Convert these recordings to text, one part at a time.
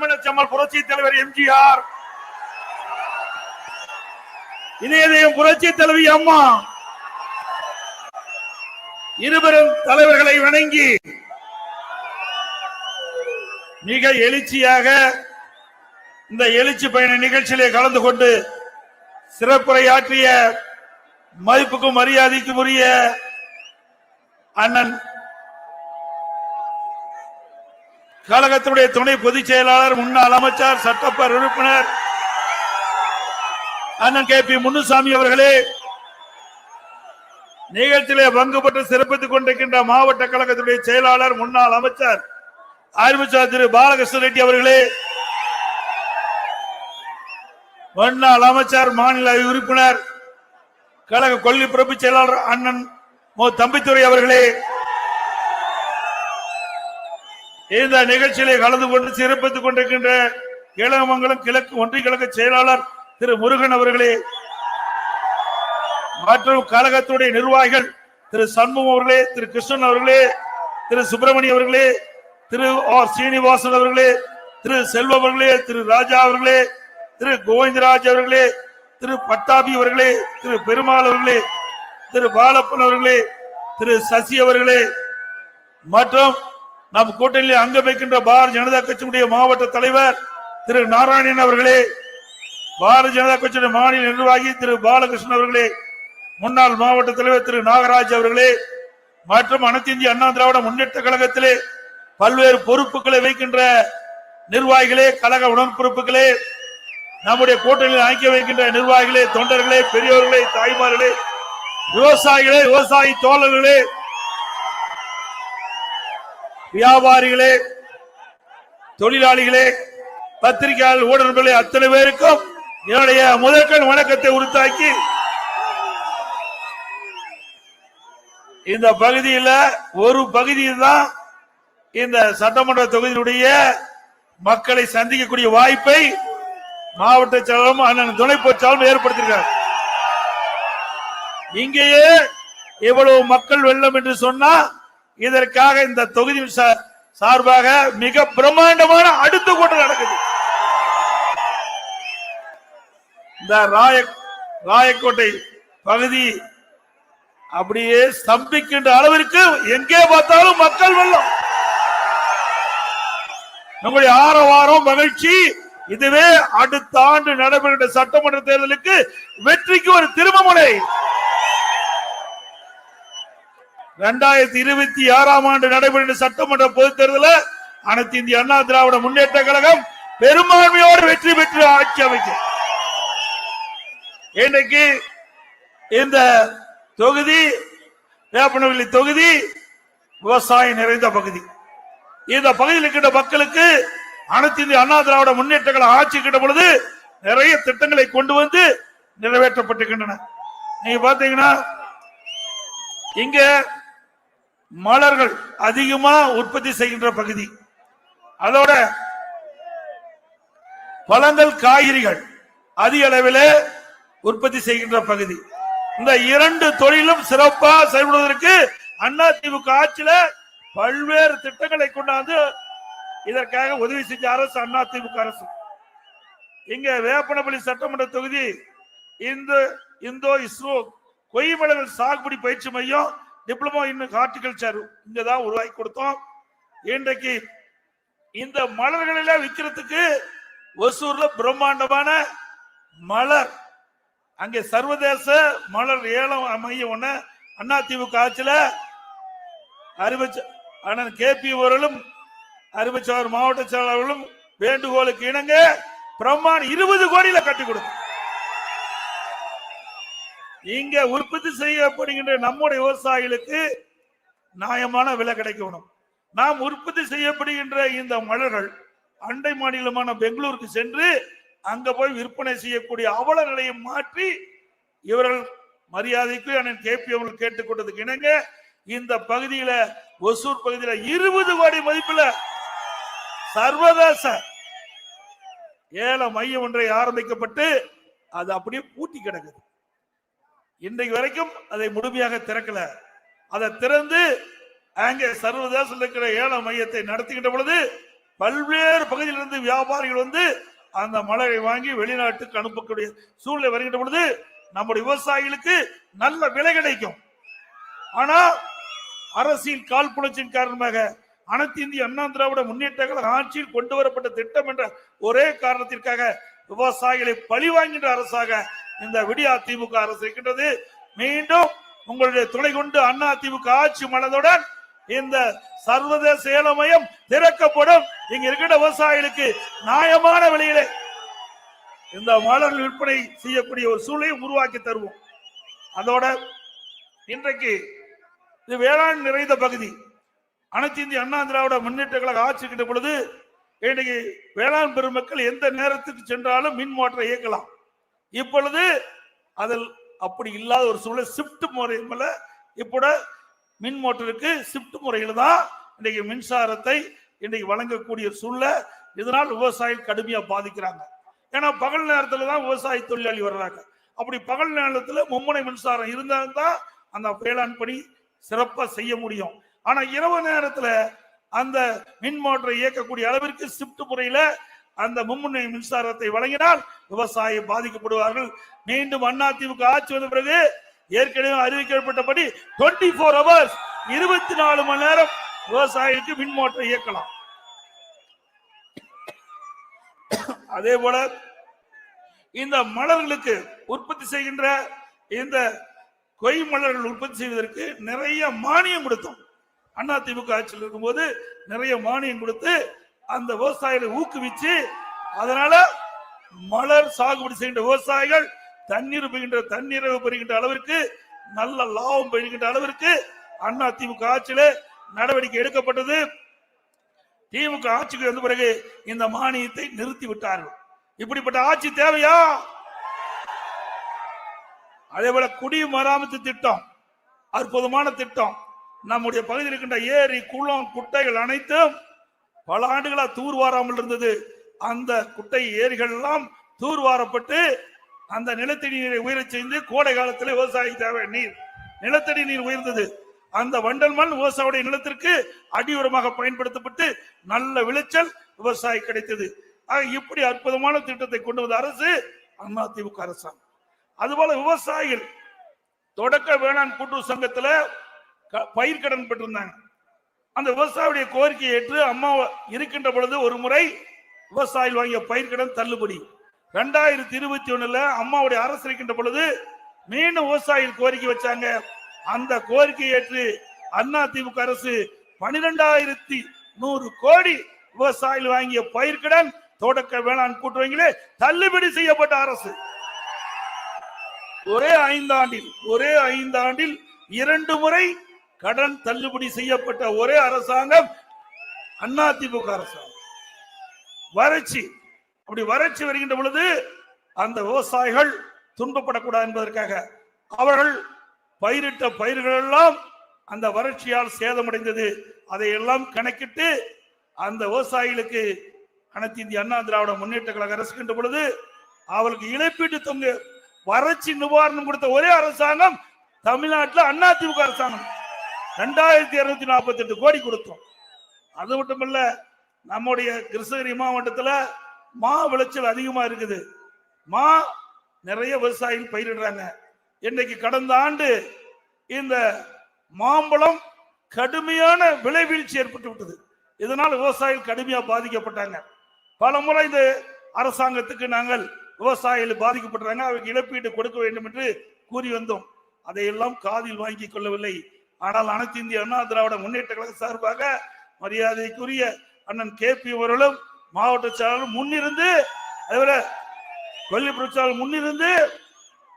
பொன்மனச்சம்மல் புரட்சி தலைவர் எம்ஜிஆர். இதயதயம் புரட்சி தலைவி அம்மா. இருவரும் தலைவர்களை வணங்கி மிக எழுச்சியாக இந்த எழுச்சி பயண நிகழ்ச்சியிலே கலந்து கொண்டு சிறப்புரையாற்றிய மதிப்புக்கும் மரியாதைக்கும் உரிய அண்ணன் கழகத்துடைய துணை பொதுச் செயலாளர் முன்னாள் அமைச்சர் சட்டப்பேர் உறுப்பினர் அண்ணன் கே பி முன்னுசாமி அவர்களே நிகழ்ச்சியிலே பங்குபற்ற சிறப்பித்துக் கொண்டிருக்கின்ற மாவட்ட கழகத்துடைய செயலாளர் முன்னாள் அமைச்சர் அறிவிச்சார் திரு பாலகிருஷ்ண ரெட்டி அவர்களே முன்னாள் அமைச்சர் மாநில உறுப்பினர் கழக கொள்கை பிரபு செயலாளர் அண்ணன் மோ. தம்பித்துறை அவர்களே இந்த நிகழ்ச்சியிலே கலந்து கொண்டு சிறப்பித்துக் கொண்டிருக்கின்ற இளமங்கலம் கிழக்கு ஒன்றிய கழக செயலாளர் திரு முருகன் அவர்களே மற்றும் கழகத்துடைய நிர்வாகிகள் திரு சண்முகம் அவர்களே திரு கிருஷ்ணன் அவர்களே திரு சுப்பிரமணியம் அவர்களே திரு ஆர் சீனிவாசன் அவர்களே திரு செல்வம் அவர்களே திரு ராஜா அவர்களே திரு கோவிந்தராஜ் அவர்களே திரு பட்டாபி அவர்களே திரு பெருமாள் அவர்களே திரு பாலப்பன் அவர்களே திரு சசி அவர்களே மற்றும் நம் கூட்டணியில் அங்க வைக்கின்ற பாரதிய ஜனதா கட்சியுடைய மாவட்ட தலைவர் திரு நாராயணன் அவர்களே பாரதிய ஜனதா கட்சியுடைய மாநில நிர்வாகி திரு பாலகிருஷ்ணன் அவர்களே முன்னாள் மாவட்ட தலைவர் திரு நாகராஜ் அவர்களே மற்றும் அனைத்து இந்திய அண்ணா திராவிட முன்னேற்ற கழகத்திலே பல்வேறு பொறுப்புகளை வைக்கின்ற நிர்வாகிகளே கழக உடன்பிறப்புகளே நம்முடைய கூட்டணியில் ஐக்கிய வைக்கின்ற நிர்வாகிகளே தொண்டர்களே பெரியோர்களே தாய்மார்களே விவசாயிகளே விவசாயி தோழர்களே வியாபாரிகளே தொழிலாளிகளே பத்திரிகையாளர் ஊடகங்களே அத்தனை பேருக்கும் என்னுடைய முதற்கண் வணக்கத்தை உறுத்தாக்கி இந்த பகுதியில் ஒரு பகுதியில் தான் இந்த சட்டமன்ற தொகுதியினுடைய மக்களை சந்திக்கக்கூடிய வாய்ப்பை மாவட்ட செயலரும் அண்ணன் துணை பொச்சாலும் ஏற்படுத்தியிருக்கார். இங்கேயே இவ்வளவு மக்கள் வெள்ளம் என்று சொன்னா இதற்காக இந்த தொகுதி சார்பாக மிக பிரம்மாண்டமான அடுத்த கூட்டம் நடக்குது. இந்த ராய ராயக்கோட்டை பகுதி அப்படியே ஸ்தம்பிக்கின்ற அளவிற்கு எங்கே பார்த்தாலும் மக்கள் வெள்ளம். நம்முடைய ஆரவாரம் மகிழ்ச்சி இதுவே அடுத்த ஆண்டு நடைபெறுகின்ற சட்டமன்ற தேர்தலுக்கு வெற்றிக்கு ஒரு திருமமுனை இரண்டாயிரத்தி இருபத்தி ஆறாம் ஆண்டு நடைபெறுகின்ற சட்டமன்ற பொதுத் தேர்தலில் அனைத்து இந்திய அண்ணா திராவிட முன்னேற்ற கழகம் பெரும்பான்மையோடு வெற்றி பெற்று ஆட்சி அமைக்கும் இன்றைக்கு இந்த தொகுதி வேப்பனவெளி தொகுதி விவசாயம் நிறைந்த பகுதி. இந்த பகுதியில் இருக்கின்ற மக்களுக்கு அனைத்து இந்திய அண்ணா திராவிட முன்னேற்றங்களை ஆட்சி கிட்ட பொழுது நிறைய திட்டங்களை கொண்டு வந்து நிறைவேற்றப்பட்டிருக்கின்றன. நீங்க பாத்தீங்கன்னா இங்க மலர்கள் அதிகமா உற்பத்தி செய்கின்ற பகுதி. அதோட பழங்கள் காய்கறிகள் அதிக அளவில் உற்பத்தி செய்கின்ற பகுதி. இந்த இரண்டு தொழிலும் சிறப்பா செயல்படுவதற்கு அண்ணா திமுக ஆட்சியில பல்வேறு திட்டங்களை கொண்டாந்து இதற்காக உதவி செஞ்ச அரசு அண்ணா திமுக அரசு. இங்க வேப்பனப்பள்ளி சட்டமன்ற தொகுதி இந்த இந்தோ இஸ்ரோ கொய்மலர்கள் சாகுபடி பயிற்சி மையம் டிப்ளமோ இன் ஹார்டிகல்ச்சர் இங்க தான் உருவாக்கி கொடுத்தோம். இன்றைக்கு இந்த மலர்களில விற்கிறதுக்கு ஒசூர்ல பிரம்மாண்டமான மலர். அங்கே சர்வதேச மலர் ஏலம் மையம் ஒண்ணு அண்ணா திமுக ஆட்சியில அறிவிச்ச அண்ணன் கே பி அவர்களும் அறிவிச்சவர் மாவட்ட செயலாளர்களும் வேண்டுகோளுக்கு இணங்க பிரம்மாண் இருபது கோடியில கட்டி கொடுக்கும் இங்க உற்பத்தி செய்யப்படுகின்ற நம்முடைய விவசாயிகளுக்கு நியாயமான விலை கிடைக்கணும். நாம் உற்பத்தி செய்யப்படுகின்ற இந்த மலர்கள் அண்டை மாநிலமான பெங்களூருக்கு சென்று அங்க போய் விற்பனை செய்யக்கூடிய அவல நிலையை மாற்றி இவர்கள் மரியாதைக்கு அண்ணன் கே பி அவர்கள் கேட்டுக்கொண்டதுக்கு இணங்க இந்த பகுதியில ஒசூர் பகுதியில இருபது கோடி மதிப்புல சர்வதேச ஏல மையம் ஒன்றை ஆரம்பிக்கப்பட்டு அது அப்படியே பூட்டி கிடக்குது. இன்றைக்கு வரைக்கும் அதை முழுமையாக திறக்கல. அதை திறந்து அங்கே சர்வதேச இருக்கிற ஏல மையத்தை நடத்துகின்ற பொழுது பல்வேறு பகுதியிலிருந்து வியாபாரிகள் வந்து அந்த மலரை வாங்கி வெளிநாட்டுக்கு அனுப்பக்கூடிய சூழ்நிலை வருகின்ற பொழுது நம்முடைய விவசாயிகளுக்கு நல்ல விலை கிடைக்கும். ஆனா அரசியல் காழ்ப்புணர்ச்சியின் காரணமாக அனைத்து இந்திய அண்ணா திராவிட முன்னேற்ற கழக ஆட்சியில் கொண்டு வரப்பட்ட திட்டம் என்ற ஒரே காரணத்திற்காக விவசாயிகளை பழி வாங்கின்ற அரசாக இந்த விடியா திமுக அரசு இருக்கின்றது. மீண்டும் உங்களுடைய துணை கொண்டு அண்ணா திமுக ஆட்சி மனதுடன் இந்த சர்வதேச ஏலமயம் திறக்கப்படும். இங்க இருக்கிற விவசாயிகளுக்கு நியாயமான விலையிலே இந்த மலர் விற்பனை செய்யக்கூடிய ஒரு சூழலை உருவாக்கி தருவோம். அதோட இன்றைக்கு இது வேளாண் நிறைந்த பகுதி. அனைத்து இந்திய அண்ணா திராவிட முன்னேற்ற கழக ஆட்சி கிட்ட பொழுது இன்னைக்கு வேளாண் பெருமக்கள் எந்த நேரத்துக்கு சென்றாலும் மின் மோட்டரை இயக்கலாம். இப்பொழுது அதில் அப்படி இல்லாத ஒரு சூழல் ஷிப்ட் முறை மேல இப்போட மின் மோட்டருக்கு ஷிப்ட் முறையில் தான் இன்னைக்கு மின்சாரத்தை இன்னைக்கு வழங்கக்கூடிய சூழ்நிலை. இதனால் விவசாயிகள் கடுமையாக பாதிக்கிறாங்க. ஏன்னா பகல் நேரத்தில் தான் விவசாய தொழிலாளி வர்றாங்க. அப்படி பகல் நேரத்தில் மும்முனை மின்சாரம் இருந்தால் தான் அந்த வேளாண் பணி சிறப்பாக செய்ய முடியும். ஆனால் இரவு நேரத்தில் அந்த மின் மோட்டரை இயக்கக்கூடிய அளவிற்கு ஷிஃப்ட் முறையில் அந்த மும்முனை மின்சாரத்தை வழங்கினால் விவசாயி பாதிக்கப்படுவார்கள். மீண்டும் அண்ணா திமுக ஆட்சி வந்த பிறகு ஏற்கனவே அறிவிக்கப்பட்டபடி 24 ஃபோர் ஹவர்ஸ் இருபத்தி நாலு மணி நேரம் விவசாயிக்கு மின் மோட்டரை இயக்கலாம். அதே போல இந்த மலர்களுக்கு உற்பத்தி செய்கின்ற இந்த கொய் மலர்கள் உற்பத்தி செய்வதற்கு நிறைய மானியம் கொடுத்தோம். அண்ணா ஆட்சியில் இருக்கும்போது நிறைய மானியம் கொடுத்து அந்த விவசாயிகளை ஊக்குவிச்சு அதனால மலர் சாகுபடி செய்கின்ற விவசாயிகள் தண்ணீர் பெறுகின்ற தண்ணீரை பெறுகின்ற அளவிற்கு நல்ல லாபம் பெறுகின்ற அளவிற்கு அண்ணா திமுக ஆட்சியில நடவடிக்கை எடுக்கப்பட்டது. திமுக ஆட்சிக்கு வந்த பிறகு இந்த மானியத்தை நிறுத்தி விட்டார்கள். இப்படிப்பட்ட ஆட்சி தேவையா? அதே போல குடிமராமத்து திட்டம் அற்புதமான திட்டம். நம்முடைய பகுதியில் இருக்கின்ற ஏரி குளம் குட்டைகள் அனைத்தும் பல ஆண்டுகளா தூர்வாராமல் இருந்தது. அந்த குட்டை ஏரிகள் எல்லாம் தூர்வாரப்பட்டு அந்த நிலத்தடி நீரை உயரச் செய்து கோடை காலத்தில் விவசாயி தேவை நீர். நிலத்தடி நீர் உயர்ந்தது. அந்த வண்டல் மண் விவசாயிய நிலத்திற்கு அடியுரமாக பயன்படுத்தப்பட்டு நல்ல விளைச்சல் விவசாயி கிடைத்தது. இப்படி அற்புதமான திட்டத்தை கொண்டு வந்த அரசு அதிமுக அரசாங்கம். அதுபோல விவசாயிகள் தொடக்க வேளாண் கூட்டுறவு சங்கத்துல க- பயிர்க்கடன் பெற்றிருந்தாங்க. அந்த விவசாயியுடைய கோரிக்கையை ஏற்று அம்மா இருக்கின்ற பொழுது ஒரு முறை விவசாயிகள் வாங்கிய பயிர்கடன் தள்ளுபடி. ரெண்டாயிரத்தி இருபத்தி ஒண்ணுல அம்மாவுடைய அரசு இருக்கின்ற பொழுது மீண்டும் விவசாயிகள் கோரிக்கை வச்சாங்க. அந்த கோரிக்கையை ஏற்று அண்ணா திமுக அரசு பனிரெண்டாயிரத்தி நூறு கோடி விவசாயிகள் வாங்கிய பயிர்கடன் தொடக்க வேளாண் கூட்டுறவங்களே தள்ளுபடி செய்யப்பட்ட அரசு. ஒரே ஐந்தாண்டில் ஒரே ஐந்தாண்டில் இரண்டு முறை கடன் தள்ளுபடி செய்யப்பட்ட ஒரே அரசாங்கம் அதிமுக அரசாங்கம். வறட்சி. அப்படி வறட்சி வருகின்ற பொழுது அந்த விவசாயிகள் துன்பப்படக்கூடாது என்பதற்காக அவர்கள் பயிரிட்ட பயிர்கள் எல்லாம் அந்த வறட்சியால் சேதமடைந்தது. அதையெல்லாம் கணக்கிட்டு அந்த விவசாயிகளுக்கு அனைத்து இந்திய அண்ணா திராவிட முன்னேற்ற கழக அரசுகின்ற பொழுது அவர்களுக்கு இழப்பீட்டு தொங்கு வறட்சி நிவாரணம் கொடுத்த ஒரே அரசாங்கம் தமிழ்நாட்டில் அதிமுக அரசாங்கம். ரெண்டாயிரத்தி இருநூத்தி நாற்பத்தி எட்டு கோடி கொடுத்தோம். அது மட்டும் இல்ல நம்முடைய கிருஷ்ணகிரி மாவட்டத்துல மா விளைச்சல் அதிகமா இருக்குது. மா நிறைய விவசாயிகள் பயிரிடுறாங்க. இன்னைக்கு கடந்த ஆண்டு இந்த மாம்பழம் கடுமையான விலை வீழ்ச்சி ஏற்பட்டு விட்டது. இதனால் விவசாயிகள் கடுமையாக பாதிக்கப்பட்டாங்க. பல முறை இந்த அரசாங்கத்துக்கு நாங்கள் விவசாயிகள் பாதிக்கப்படுறாங்க. அவருக்கு இழப்பீடு கொடுக்க வேண்டும் என்று கூறி வந்தோம். அதையெல்லாம் காதில் வாங்கி கொள்ளவில்லை. ஆனால் அனைத்து இந்திய அண்ணா திராவிட முன்னேற்ற கழக சார்பாக மரியாதைக்குரிய அண்ணன் கே பி அவர்களும் மாவட்ட செயலாளரும் முன்னிருந்து அதுபோல கொல்லி பிரச்சாரம் முன்னிருந்து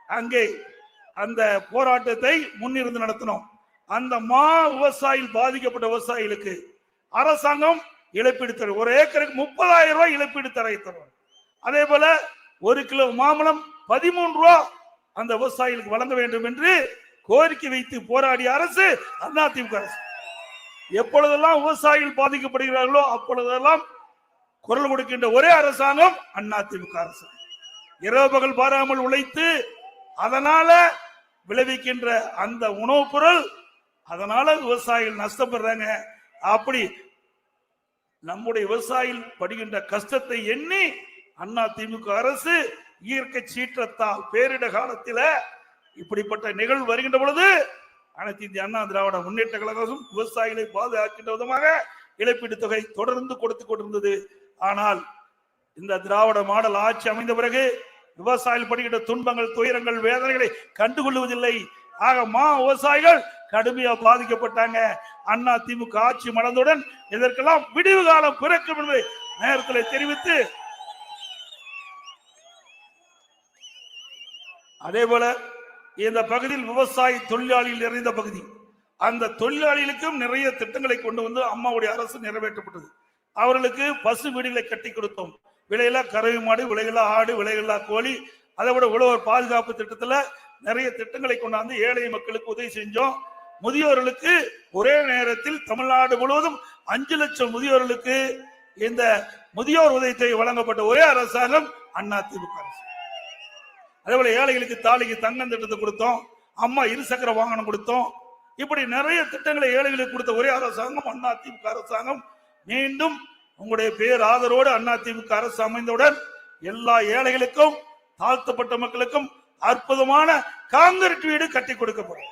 அங்கே அந்த போராட்டத்தை முன்னிருந்து நடத்தினோம். அந்த மா விவசாயிகள் பாதிக்கப்பட்ட விவசாயிகளுக்கு அரசாங்கம் இழப்பீடு தரும் ஒரு ஏக்கருக்கு முப்பதாயிரம் ரூபாய் இழப்பீடு தர தரும். அதே போல ஒரு கிலோ மாம்பழம் பதிமூன்று ரூபா அந்த விவசாயிகளுக்கு வழங்க வேண்டும் என்று கோரிக்கை வைத்து போராடிய அரசு அதிமுக அரசு. எப்பொழுதெல்லாம் விவசாயிகள் பாதிக்கப்படுகிறார்களோ அப்பொழுதெல்லாம் குரல் கொடுக்கின்ற ஒரே அரசாங்கம் அதிமுக அரசு. இரவு பகல் பாராமல் உழைத்து அதனால விளைவிக்கின்ற அந்த உணவுப் பொருள் அதனால விவசாயிகள் நஷ்டப்படுறாங்க. அப்படி நம்முடைய விவசாயிகள் படுகின்ற கஷ்டத்தை எண்ணி அண்ணா திமுக அரசு இயற்கை சீற்றத்தால் பேரிட காலத்தில் இப்படிப்பட்ட நிகழ்வு வருகின்ற பொழுது அனைத்து இந்திய அண்ணா திராவிட முன்னேற்ற கழகம் விவசாயிகளை பாதுகாக்கின்ற விதமாக இழப்பீடு தொகை தொடர்ந்து கொடுத்து கொண்டிருந்தது. ஆனால் இந்த திராவிட மாடல் ஆட்சி அமைந்த பிறகு விவசாயிகள் படுகின்ற துன்பங்கள் துயரங்கள் வேதனைகளை கண்டுகொள்வதில்லை. ஆக மா விவசாயிகள் கடுமையா பாதிக்கப்பட்டாங்க. அண்ணா திமுக ஆட்சி மலர்ந்தவுடன் இதற்கெல்லாம் விடிவு காலம் பிறக்கும் என்பதை நேரத்தில் தெரிவித்து அதே போல இந்த பகுதியில் விவசாய தொழிலாளிகள் நிறைந்த பகுதி. அந்த தொழிலாளிகளுக்கும் நிறைய திட்டங்களை கொண்டு வந்து அம்மாவுடைய அரசு நிறைவேற்றப்பட்டது. அவர்களுக்கு பசு வீடுகளை கட்டி கொடுத்தோம். விலையில்லா கறவை மாடு விலையில்லா ஆடு விலையில்லா கோழி அதை விட உழவர் பாதுகாப்பு திட்டத்துல நிறைய திட்டங்களை கொண்டாந்து ஏழை மக்களுக்கு உதவி செஞ்சோம். முதியோர்களுக்கு ஒரே நேரத்தில் தமிழ்நாடு முழுவதும் அஞ்சு லட்சம் முதியோர்களுக்கு இந்த முதியோர் உதவித்தொகை வழங்கப்பட்ட ஒரே அரசாங்கம் அண்ணா திமுக அரசு. அதே போல ஏழைகளுக்கு தாலிக்கு தங்கம் திட்டத்தை கொடுத்தோம். அம்மா இருசக்கர வாகனம் கொடுத்தோம். இப்படி நிறைய திட்டங்களை ஏழைகளுக்கு கொடுத்த ஒரே அரசாங்கம் அண்ணா திமுக அரசாங்கம். மீண்டும் உங்களுடைய பேர் ஆதரவோடு அண்ணா திமுக அரசு அமைந்தவுடன் எல்லா ஏழைகளுக்கும் தாழ்த்தப்பட்ட மக்களுக்கும் அற்புதமான காங்கிரீட் வீடு கட்டி கொடுக்கப்படும்.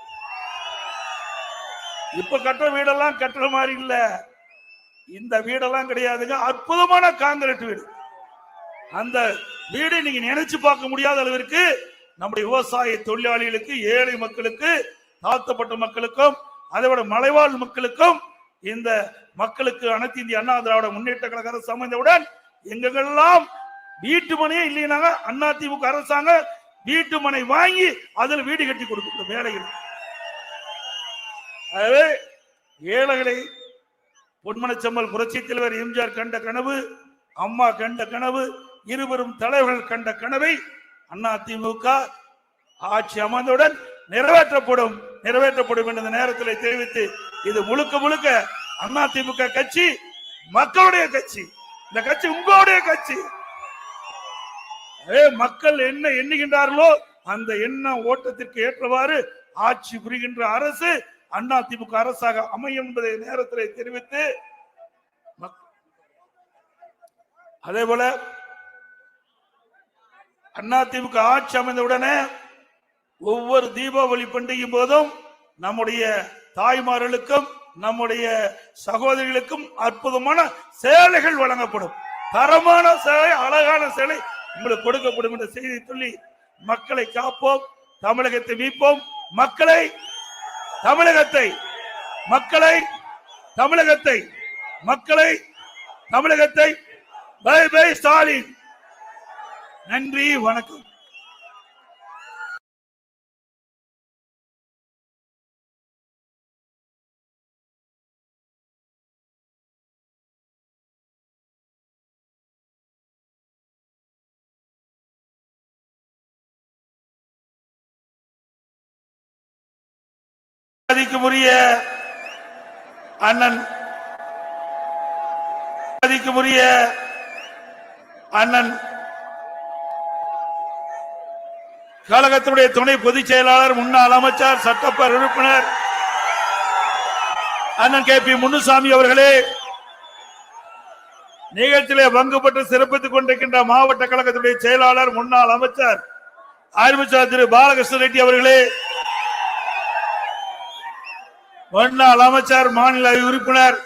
இப்ப கட்டுற வீடெல்லாம் கட்டுற மாதிரி இல்ல. இந்த வீடெல்லாம் கிடையாதுங்க. அற்புதமான காங்கிரீட் வீடு. அந்த வீடு நீங்க நினைச்சு பார்க்க முடியாத அளவிற்கு நம்முடைய விவசாய தொழிலாளிகளுக்கு ஏழை மக்களுக்கு தாழ்த்தப்பட்ட மக்களுக்கும் அதை விட மலைவாழ் மக்களுக்கும் இந்த மக்களுக்கு அனைத்து இந்திய அண்ணா திராவிட முன்னேற்ற கழக அரசு அமைந்தவுடன் எங்கெங்கெல்லாம் வீட்டு மனையே இல்லைனாங்க அண்ணா திமுக அரசாங்கம் வீட்டு மனை வாங்கி அதில் வீடு கட்டி கொடுக்கும் வேலைகள். ஆகவே ஏழைகளை பொன்மனச்செம்மல் புரட்சி தலைவர் எம்ஜிஆர் கண்ட கனவு அம்மா கண்ட கனவு இருவரும் தலைவர்கள் கண்ட கனவை அண்ணா திமுக ஆட்சி அமர்ந்தவுடன் நிறைவேற்றப்படும் நிறைவேற்றப்படும் என்ற நேரத்தில் தெரிவித்து இது முழுக்க முழுக்க அண்ணா திமுக கட்சி மக்களுடைய கட்சி. இந்த கட்சி உங்களுடைய கட்சி. மக்கள் என்ன எண்ணுகின்றார்களோ அந்த எண்ண ஓட்டத்திற்கு ஏற்றவாறு ஆட்சி புரிகின்ற அரசு அண்ணா திமுக அரசாக அமையும் என்பதை நேரத்தில் தெரிவித்து அதே போல அண்ணா திமுக ஆட்சி அமைந்தவுடனே ஒவ்வொரு தீபாவளி பண்டிகையும் போதும் நம்முடைய தாய்மார்களுக்கும் நம்முடைய சகோதரிகளுக்கும் அற்புதமான சேலைகள் வழங்கப்படும். தரமான சேலை அழகான சேலை உங்களுக்கு கொடுக்கப்படும் என்ற செய்தி சொல்லி மக்களை காப்போம் தமிழகத்தை மீட்போம். மக்களை தமிழகத்தை மக்களை தமிழகத்தை மக்களை தமிழகத்தை. Bye bye Stalin. நன்றி வணக்கம். மதிக்குரிய அண்ணன் மதிக்குரிய அண்ணன் கழகத்தினுடைய துணை பொதுச் செயலாளர் முன்னாள் அமைச்சர் சட்டப்பேரவை உறுப்பினர் அண்ணன் கே பி முன்னுசாமி அவர்களே நிகழ்ச்சியிலே பங்குபட்டு சிறப்பித்துக் கொண்டிருக்கின்ற மாவட்ட கழகத்துடைய செயலாளர் முன்னாள் அமைச்சர் அறிவிச்சார் திரு பாலகிருஷ்ண ரெட்டி அவர்களே முன்னாள் அமைச்சர் மாநில உறுப்பினர்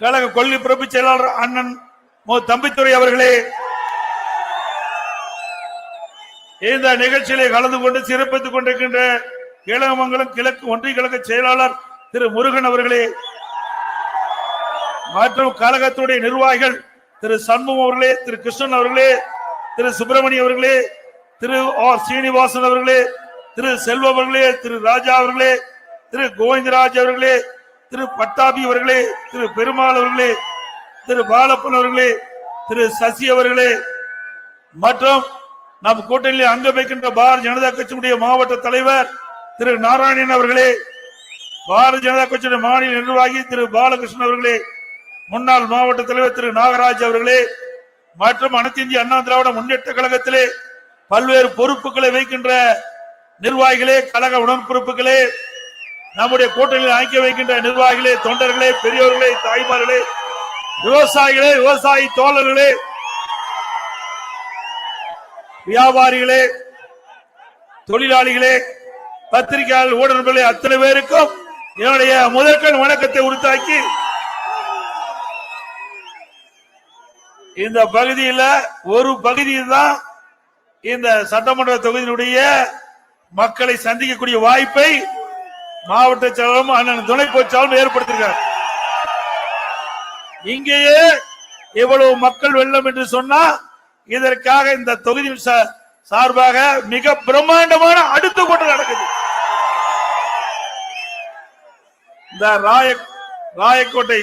கழக கொள்கை பிறப்பு செயலாளர் அண்ணன் மு. தம்பித்துறை அவர்களே இந்த நிகழ்ச்சியிலே கலந்து கொண்டு சிறப்பித்துக் கொண்டிருக்கின்ற கீழமங்கலம் கிழக்கு ஒன்றிய கழக செயலாளர் திரு முருகன் அவர்களே மற்றும் கழகத்துடைய நிர்வாகிகள் திரு சண்முகம் அவர்களே திரு கிருஷ்ணன் அவர்களே திரு சுப்பிரமணி அவர்களே திரு ஆர் சீனிவாசன் அவர்களே திரு செல்வ அவர்களே திரு ராஜா அவர்களே திரு கோவிந்தராஜ் அவர்களே திரு பட்டாபி அவர்களே திரு பெருமாள் அவர்களே திரு பாலப்பன் அவர்களே திரு சசி அவர்களே மற்றும் நம் கூட்டணியில் அங்க வைக்கின்ற பாரதிய ஜனதா கட்சியினுடைய மாவட்ட தலைவர் திரு நாராயணன் அவர்களே பாரதிய ஜனதா கட்சியுடைய மாநில நிர்வாகி திரு பாலகிருஷ்ணன் அவர்களே முன்னாள் மாவட்ட தலைவர் திரு நாகராஜ் அவர்களே மற்றும் அனைத்து இந்திய அண்ணா திராவிட முன்னேற்ற கழகத்திலே பல்வேறு பொறுப்புகளை வைக்கின்ற நிர்வாகிகளே கழக உடன்பிறப்புகளே நம்முடைய கூட்டணியில் ஐக்கிய வைக்கின்ற நிர்வாகிகளே தொண்டர்களே பெரியோர்களே தாய்மார்களே விவசாயிகளே விவசாயி தோழர்களே வியாபாரிகளே தொழிலாளிகளே பத்திரிகையாளர் ஊடகங்களே அத்தனை பேருக்கும் என்னுடைய முதற்கண் வணக்கத்தை உறுத்தாக்கி இந்த பகுதியில் ஒரு பகுதியில் தான் இந்த சட்டமன்ற தொகுதியினுடைய மக்களை சந்திக்கக்கூடிய வாய்ப்பை மாவட்ட செயலரும் அண்ணன் துணை போச்சாலும் ஏற்படுத்திருக்கார் இங்கேயே இவ்வளவு மக்கள் வெள்ளம் என்று சொன்னா இதற்காக இந்த தொகுதி சார்பாக மிக பிரம்மாண்டமான அடுத்த கூட்டம் நடக்குது. இந்த ராய ராயக்கோட்டை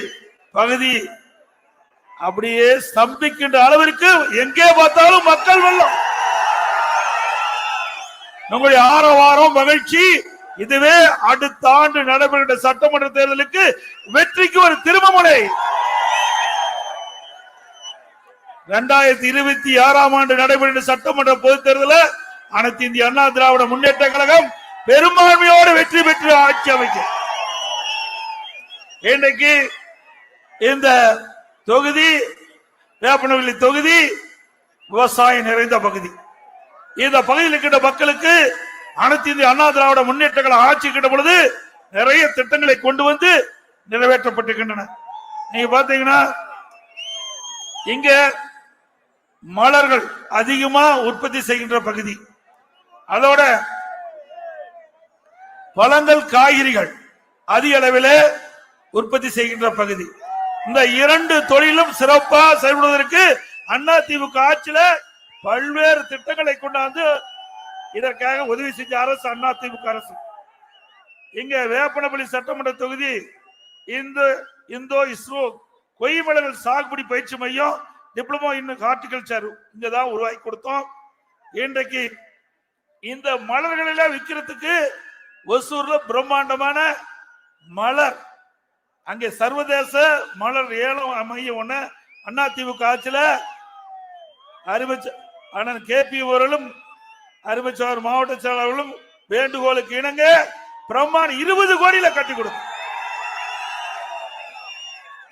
பகுதி அப்படியே ஸ்தம்பிக்கின்ற அளவிற்கு எங்கே பார்த்தாலும் மக்கள் வெள்ளம். நம்முடைய ஆரவாரம் மகிழ்ச்சி இதுவே அடுத்த ஆண்டு நடைபெறுகின்ற சட்டமன்ற தேர்தலுக்கு வெற்றிக்கு ஒரு திருமமுனை இரண்டாயிரத்தி இருபத்தி ஆறாம் ஆண்டு நடைபெறுகின்ற சட்டமன்ற பொதுத் தேர்தலில் அனைத்து இந்திய அண்ணா திராவிட முன்னேற்ற கழகம் பெரும்பான்மையோடு வெற்றி பெற்று ஆட்சி அமைக்கும். இன்றைக்கு இந்த தொகுதி வேப்பனவெளி தொகுதி விவசாயம் நிறைந்த பகுதி. இந்த பகுதியில் இருக்கின்ற மக்களுக்கு அனைத்து இந்திய அண்ணா திராவிட முன்னேற்ற கழகம் ஆட்சி கிட்ட பொழுது நிறைய திட்டங்களை கொண்டு வந்து நிறைவேற்றப்பட்டிருக்கின்றன. நீங்க பாத்தீங்கன்னா இங்க மலர்கள் அதிகமா உற்பத்தி செய்கின்ற பகுதி. அதோட பழங்கள் காய்கறிகள் அதிக அளவில் உற்பத்தி செய்கின்ற பகுதி. இந்த இரண்டு தொழிலும் சிறப்பா செயல்படுவதற்கு அண்ணா திமுக ஆட்சியில பல்வேறு திட்டங்களை கொண்டாந்து இதற்காக உதவி செஞ்ச அரசு அண்ணா திமுக அரசு. இங்க வேப்பனப்பள்ளி சட்டமன்ற தொகுதி இந்து இந்தோ இஸ்ரோ கொய்மலர்கள் சாகுபடி பயிற்சி மையம் டிப்ளமோ இன் ஹார்டிகல்ச்சர் இங்கே தான் உருவாக்கி கொடுத்தோம். இன்றைக்கு இந்த மலர்களெல்லாம் விற்கிறதுக்கு ஒசூர்ல பிரம்மாண்டமான மலர். அங்கே சர்வதேச மலர் ஏலம் அமைய ஒன்று அண்ணா திமுக ஆட்சியில அறிவிச்ச அண்ணன் கே பி அவர்களும் அறிவிச்சவர் மாவட்ட செயலாளர்களும் வேண்டுகோளுக்கு இணங்க பிரம்மாண்ட இருபது கோடியில கட்டி கொடுக்கும்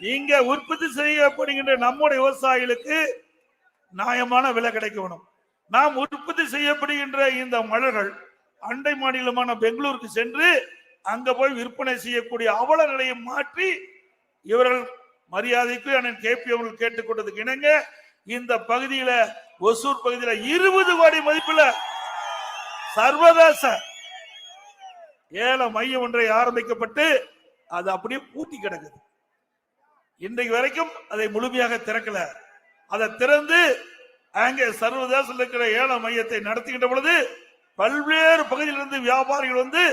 இங்க உற்பத்தி செய்யப்படுகின்ற நம்முடைய விவசாயிகளுக்கு நியாயமான விலை கிடைக்க வேணும் நாம் உற்பத்தி செய்யப்படுகின்ற இந்த மலர்கள் அண்டை மாநிலமான பெங்களூருக்கு சென்று அங்க போய் விற்பனை செய்யக்கூடிய அவல நிலையை மாற்றி இவர்கள் மரியாதைக்கு அண்ணன் கேபி அவர்கள் கேட்டுக்கொண்டதுக்கு இணங்க இந்த பகுதியில ஒசூர் பகுதியில இருபது கோடி மதிப்புல சர்வதேச ஏல மையம் ஒன்றை ஆரம்பிக்கப்பட்டு அது அப்படியே பூட்டி கிடக்குது. இன்றைக்கு வரைக்கும் அதை முழுமையாக திறக்கல. அதை திறந்து அங்கே சர்வதேசத்தில் இருக்கிற ஏல மையத்தை நடத்துகின்ற பொழுது பல்வேறு பகுதியிலிருந்து வியாபாரிகள் வந்து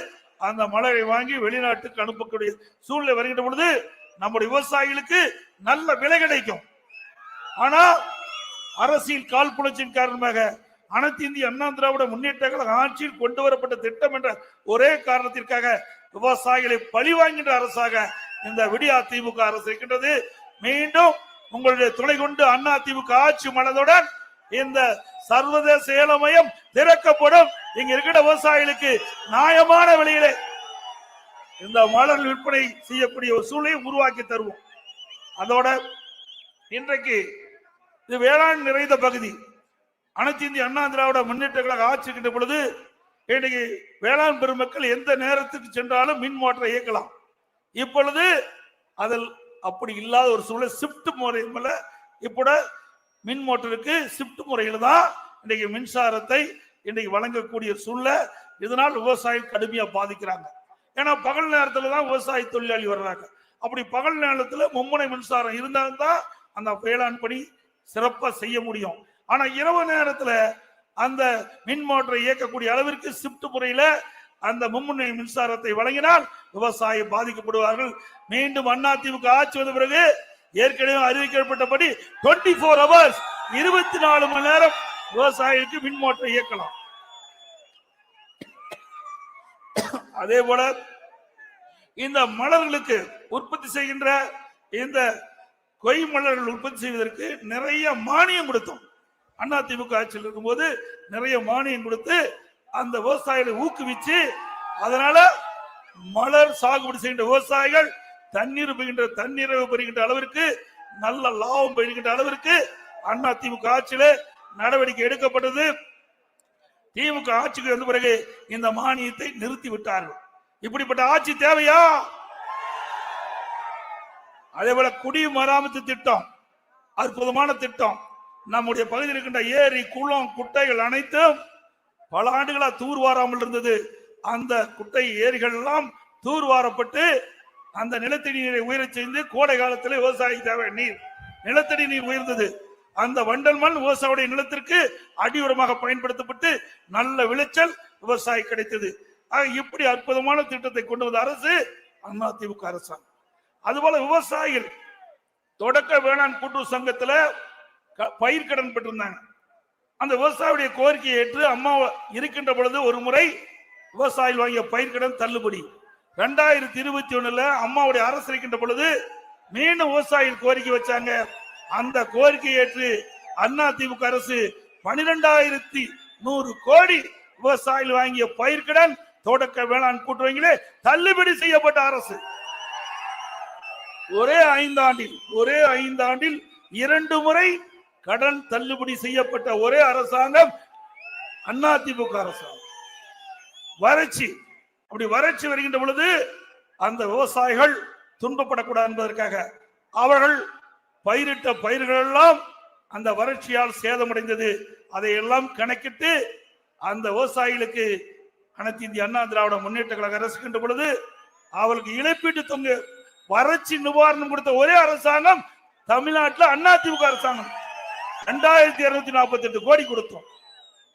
அந்த மலரை வாங்கி வெளிநாட்டுக்கு அனுப்பக்கூடிய சூழ்நிலை வருகின்ற பொழுது நம்முடைய விவசாயிகளுக்கு நல்ல விலை கிடைக்கும். ஆனா அரசியல் காழ்ப்புணர்ச்சியின் காரணமாக அனைத்து இந்திய அண்ணா திராவிட முன்னேற்ற கழக ஆட்சியில் கொண்டு வரப்பட்ட திட்டம் என்ற ஒரே காரணத்திற்காக விவசாயிகளை பழிவாங்கின்ற அரசாக இந்த விடியா திமுக அரசு இருக்கின்றது. மீண்டும் உங்களுடைய துணை கொண்டு அண்ணா திமுக ஆட்சி மனதுடன் இந்த சர்வதேச ஏலமயம் திறக்கப்படும். இங்க இருக்கிற விவசாயிகளுக்கு நியாயமான விலையிலே இந்த மலர் விற்பனை செய்யக்கூடிய ஒரு சூழலை உருவாக்கி தருவோம். அதோட இன்றைக்கு இது வேளாண் நிறைந்த பகுதி. அனைத்து இந்திய அண்ணா திராவிட முன்னேற்ற கழக ஆட்சி பொழுது இன்னைக்கு வேளாண் பெருமக்கள் எந்த நேரத்துக்கு சென்றாலும் மின் மோட்டரை இயக்கலாம். இப்பொழுது அதில் அப்படி இல்லாத ஒரு சூழல் ஷிஃப்ட் முறையில் இப்போட மின் மோட்டருக்கு ஷிப்ட் முறையில் தான் இன்னைக்கு மின்சாரத்தை இன்னைக்கு வழங்கக்கூடிய சூழ்நிலை. இதனால் விவசாயம் கடுமையாக பாதிக்கிறாங்க. ஏன்னா பகல் நேரத்தில் தான் விவசாய தொழிலாளி வர்றாங்க. அப்படி பகல் நேரத்தில் மும்முனை மின்சாரம் இருந்தால்தான் அந்த வேளாண் பணி சிறப்பாக செய்ய முடியும். ஆனால் இரவு நேரத்தில் அந்த மின் மோட்டரை இயக்கக்கூடிய அளவிற்கு ஷிஃப்ட் முறையில் அந்த மும்முனை மின்சாரத்தை வழங்கினால் விவசாயி பாதிக்கப்படுவார்கள். மீண்டும் அண்ணா ஆட்சி வந்த பிறகு ஏற்கனவே அறிவிக்கப்பட்டபடி 24 ஃபோர் ஹவர்ஸ் இருபத்தி நாலு மணி நேரம் விவசாயிக்கு மின் மோட்டரை இயக்கலாம். அதே போல இந்த மலர்களுக்கு உற்பத்தி செய்கின்ற இந்த கொய் மலர்கள் உற்பத்தி செய்வதற்கு நிறைய மானியம் கொடுத்தோம். அண்ணா ஆட்சியில் இருக்கும்போது நிறைய மானியம் கொடுத்து அந்த விவசாயிகளை ஊக்குவிச்சு அதனால மலர் சாகுபடி செய்கின்ற விவசாயிகள் தண்ணீர் பெறுகின்ற தண்ணீரை பெறுகின்ற அளவிற்கு நல்ல லாபம் பெறுகின்ற அளவிற்கு அண்ணா திமுக ஆட்சியில நடவடிக்கை எடுக்கப்பட்டது. திமுக ஆட்சிக்கு வந்த பிறகு இந்த மானியத்தை நிறுத்தி விட்டார்கள். இப்படிப்பட்ட ஆட்சி தேவையா? அதே போல குடிமராமத்து திட்டம் அற்புதமான திட்டம். நம்முடைய பகுதியில் இருக்கின்ற ஏரி குளம் குட்டைகள் அனைத்தும் பல ஆண்டுகளா தூர்வாராமல் இருந்தது. அந்த குட்டை ஏரிகள் எல்லாம் தூர்வாரப்பட்டு அந்த நிலத்தடி நீரை உயரச் செய்து கோடை காலத்தில் விவசாயி தேவை நீர். நிலத்தடி நீர் உயர்ந்தது. அந்த வண்டல் மண் விவசாயியுடைய நிலத்திற்கு அடியுரமாக பயன்படுத்தப்பட்டு நல்ல விளைச்சல் விவசாயி கிடைத்தது. ஆக இப்படி அற்புதமான திட்டத்தை கொண்டு வந்த அரசு அதிமுக அரசாங்கம். அதுபோல விவசாயிகள் தொடக்க வேளாண் கூட்டுறவு சங்கத்துல க- பயிர்க்கடன் பெற்றிருந்தாங்க. அந்த விவசாயியுடைய கோரிக்கையை ஏற்று அம்மா இருக்கின்ற பொழுது ஒரு முறை விவசாயிகள் வாங்கிய பயிர்கடன் தள்ளுபடி. ரெண்டாயிரத்தி இருபத்தி ஒண்ணுல அம்மாவுடைய அரசு இருக்கின்ற பொழுது மீண்டும் விவசாயிகள் கோரிக்கை வச்சாங்க. அந்த கோரிக்கை ஏற்று அண்ணா திமுக அரசு பனிரெண்டாயிரத்தி நூறு கோடி விவசாயிகள் வாங்கிய பயிர்க்கடன் தொடக்க வேளாண் கூட்டுறவங்களே தள்ளுபடி செய்யப்பட்ட அரசு. ஒரே ஐந்தாண்டில் ஒரே ஐந்தாண்டில் இரண்டு முறை கடன் தள்ளுபடி செய்யப்பட்ட ஒரே அரசாங்கம் அதிமுக அரசாங்கம். வறட்சி. அப்படி வறட்சி வருகின்ற பொழுது அந்த விவசாயிகள் துன்பப்படக்கூடாது என்பதற்காக அவர்கள் பயிரிட்ட பயிர்கள் எல்லாம் அந்த வறட்சியால் சேதமடைந்தது. அதையெல்லாம் கணக்கிட்டு அந்த விவசாயிகளுக்கு அனைத்து இந்திய அண்ணா திராவிட முன்னேற்ற கழக அரசுகின்ற பொழுது அவளுக்கு இழப்பீட்டு தொங்கு வறட்சி நிவாரணம் கொடுத்த ஒரே அரசாங்கம் தமிழ்நாட்டில் அதிமுக அரசாங்கம். ரெண்டாயிரத்தி இருநூத்தி நாற்பத்தி எட்டு கோடி கொடுத்தோம்.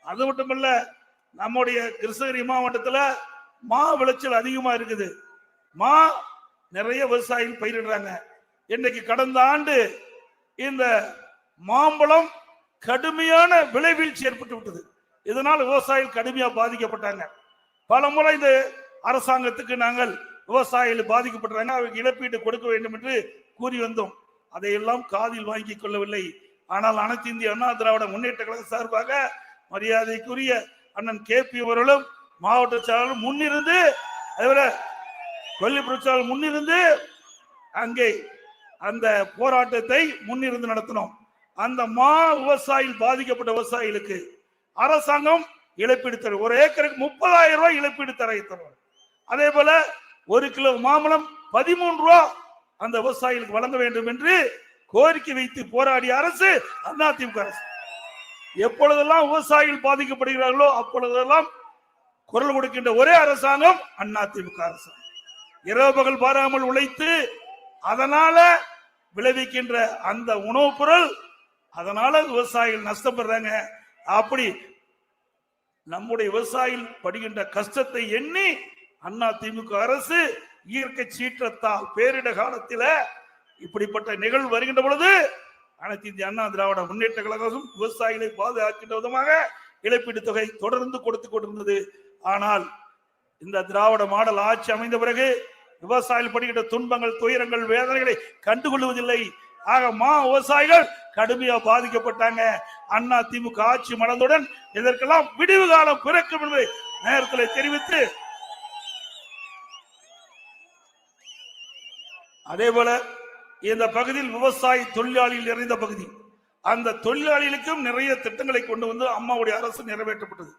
அது மட்டுமல்ல நம்முடைய கிருஷ்ணகிரி மாவட்டத்துல மா விளைச்சல் அதிகமா இருக்குது. மா நிறைய விவசாயிகள் பயிரிடுறாங்க. இன்னைக்கு கடந்த ஆண்டு இந்த மாம்பழம் கடுமையான விளைவீழ்ச்சி ஏற்பட்டு விட்டது. இதனால் விவசாயிகள் கடுமையா பாதிக்கப்பட்டாங்க. பல முறை இந்த அரசாங்கத்துக்கு நாங்கள் விவசாயிகள் பாதிக்கப்பட்டாங்க. அவருக்கு இழப்பீடு கொடுக்க வேண்டும் என்று கூறி வந்தோம். அதையெல்லாம் காதில் வாங்கிக் கொள்ளவில்லை. ஆனால் அனைத்து இந்திய அண்ணா திராவிட முன்னேற்ற கழக சார்பாக மரியாதைக்குரிய அண்ணன் கே பி அவர்களும் மாவட்ட செயலாளரும் முன்னிருந்து அதுபோல கொல்லி பிரச்சாரம் முன்னிருந்து அங்கே அந்த போராட்டத்தை முன்னிருந்து நடத்தினோம். அந்த மா விவசாயிகள் பாதிக்கப்பட்ட விவசாயிகளுக்கு அரசாங்கம் இழப்பீடு தரும் ஒரு ஏக்கருக்கு முப்பதாயிரம் ரூபாய் இழப்பீடு தர தருவார் அதே போல ஒரு கிலோ மாம்பழம் பதிமூன்று ரூபா அந்த விவசாயிகளுக்கு வழங்க வேண்டும் என்று கோரிக்கை வைத்து போராடிய அரசு அதிமுக அரசு. எப்பொழுதெல்லாம் விவசாயிகள் பாதிக்கப்படுகிறார்களோ அப்பொழுதெல்லாம் குரல் கொடுக்கின்ற ஒரே அரசாங்கம் அதிமுக அரசாங்கம் இரவு பகல் பாராமல் உழைத்து அதனால விளைவிக்கின்ற அந்த உணவுப் பொருள் அதனால விவசாயிகள் நஷ்டப்படுறாங்க. அப்படி நம்முடைய விவசாயிகள் படுகின்ற கஷ்டத்தை எண்ணி அண்ணா திமுக அரசு இயற்கை சீற்றத்தால் பேரிட காலத்தில் இப்படிப்பட்ட நிகழ்வு வருகின்ற பொழுது அனைத்து இந்திய அண்ணா திராவிட முன்னேற்ற கழகம் விவசாயிகளை பாதுகாக்கின்ற விதமாக இழப்பீடு தொகை தொடர்ந்து கொடுத்து கொண்டிருந்தது. ஆனால் இந்த திராவிட மாடல் ஆட்சி அமைந்த பிறகு விவசாயிகள் படுகின்ற துன்பங்கள் துயரங்கள் வேதனைகளை கண்டுகொள்வதில்லை. ஆக மா விவசாயிகள் கடுமையா பாதிக்கப்பட்டாங்க. அண்ணா திமுக ஆட்சி மலர்ந்தவுடன் இதற்கெல்லாம் விடிவு காலம் பிறக்கும் என்று நேரத்தில் தெரிவித்து அதே போல இந்த பகுதியில் விவசாய தொழிலாளிகள் நிறைந்த பகுதி. அந்த தொழிலாளிகளுக்கும் நிறைய திட்டங்களை கொண்டு வந்து அம்மாவுடைய அரசு நிறைவேற்றப்பட்டது.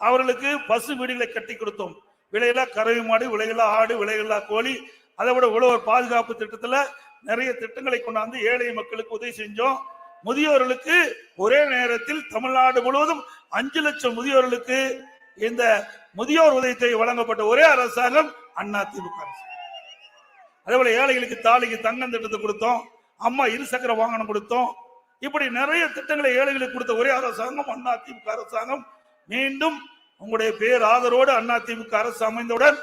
அவர்களுக்கு பசு வீடுகளை கட்டி கொடுத்தோம். விலையில்லா கறவை மாடு விலையில்லா ஆடு விலையில்லா கோழி அதை விட உழவர் பாதுகாப்பு திட்டத்துல நிறைய திட்டங்களை கொண்டாந்து ஏழை மக்களுக்கு உதவி செஞ்சோம். முதியோர்களுக்கு ஒரே நேரத்தில் தமிழ்நாடு முழுவதும் அஞ்சு லட்சம் முதியோர்களுக்கு இந்த முதியோர் உதவித்தொகை வழங்கப்பட்ட ஒரே அரசாங்கம் அண்ணா திமுக அரசு. அதே போல ஏழைகளுக்கு தாலிக்கு தங்கம் திட்டத்தை கொடுத்தோம். அம்மா இருசக்கர வாகனம் கொடுத்தோம். இப்படி நிறைய திட்டங்களை ஏழைகளுக்கு கொடுத்த ஒரே அரசாங்கம் அண்ணா திமுக அரசாங்கம். மீண்டும் உங்களுடைய பேர் ஆதரவோடு அண்ணா திமுக அரசு அமைந்தவுடன்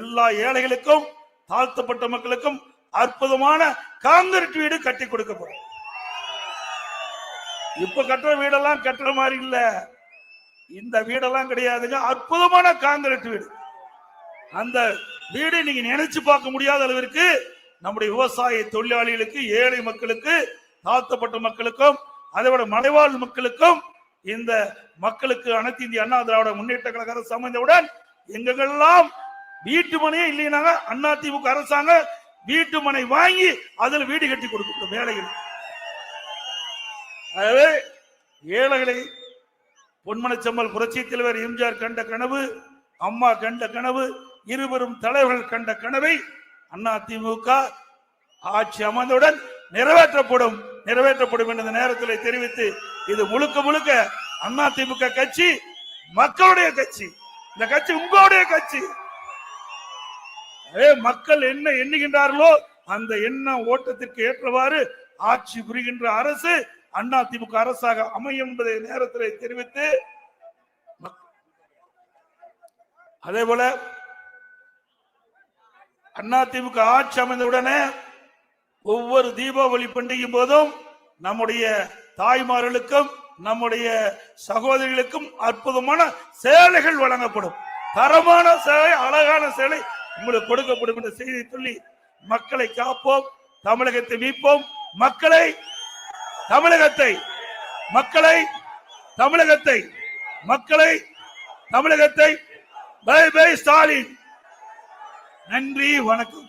எல்லா ஏழைகளுக்கும் தாழ்த்தப்பட்ட மக்களுக்கும் அற்புதமான காங்கிரீட் வீடு கட்டி கொடுக்கப்படும். இப்ப கட்டுற வீடெல்லாம் கட்டுற மாதிரி இல்ல. இந்த வீடெல்லாம் கிடையாதுங்க. அற்புதமான காங்கிரீட் வீடு. அந்த வீடு நீங்க நினைச்சு பார்க்க முடியாத அளவிற்கு நம்முடைய விவசாய தொழிலாளிகளுக்கு ஏழை மக்களுக்கு தாழ்த்தப்பட்ட மக்களுக்கும் அதை விட மலைவாழ் மக்களுக்கும் இந்த மக்களுக்கு அனைத்து இந்திய அண்ணா திராவிட முன்னேற்ற கழக அரசு அமைந்தவுடன் எங்கெல்லாம் வீட்டு மனையே இல்லைனாங்க அண்ணா திமுக அரசாங்கம் வீட்டு மனை வாங்கி அதுல வீடு கட்டி கொடுக்கும் வேலைகள். ஆகவே ஏழைகளை பொன்மனச்சம்மல் புரட்சி தலைவர் எம்ஜிஆர் கண்ட கனவு அம்மா கண்ட கனவு இருவரும் தலைவர்கள் கண்ட கனவை அண்ணா திமுக ஆட்சி அமர்ந்தவுடன் நிறைவேற்றப்படும் நிறைவேற்றப்படும் என்ற நேரத்தில் தெரிவித்து இது முழுக்க முழுக்க அண்ணா திமுக கட்சி மக்களுடைய கட்சி. இந்த கட்சி உங்களுடைய கட்சி. மக்கள் என்ன எண்ணுகின்றார்களோ அந்த எண்ண ஓட்டத்திற்கு ஏற்றவாறு ஆட்சி புரிகின்ற அரசு அண்ணா திமுக அரசாக அமையும் என்பதை நேரத்தில் தெரிவித்து அதே போல அதிமுக ஆட்சி அமைந்தவுடனே ஒவ்வொரு தீபாவளி பண்டிகை போதும் நம்முடைய தாய்மார்களுக்கும் நம்முடைய சகோதரிகளுக்கும் அற்புதமான சேலைகள் வழங்கப்படும். தரமான சேலை அழகான சேலை உங்களுக்கு கொடுக்கப்படும் என்ற செய்தி சொல்லி மக்களை காப்போம் தமிழகத்தை மீட்போம். மக்களை தமிழகத்தை மக்களை தமிழகத்தை மக்களை தமிழகத்தை. Bye bye Stalin. நன்றி வணக்கம்.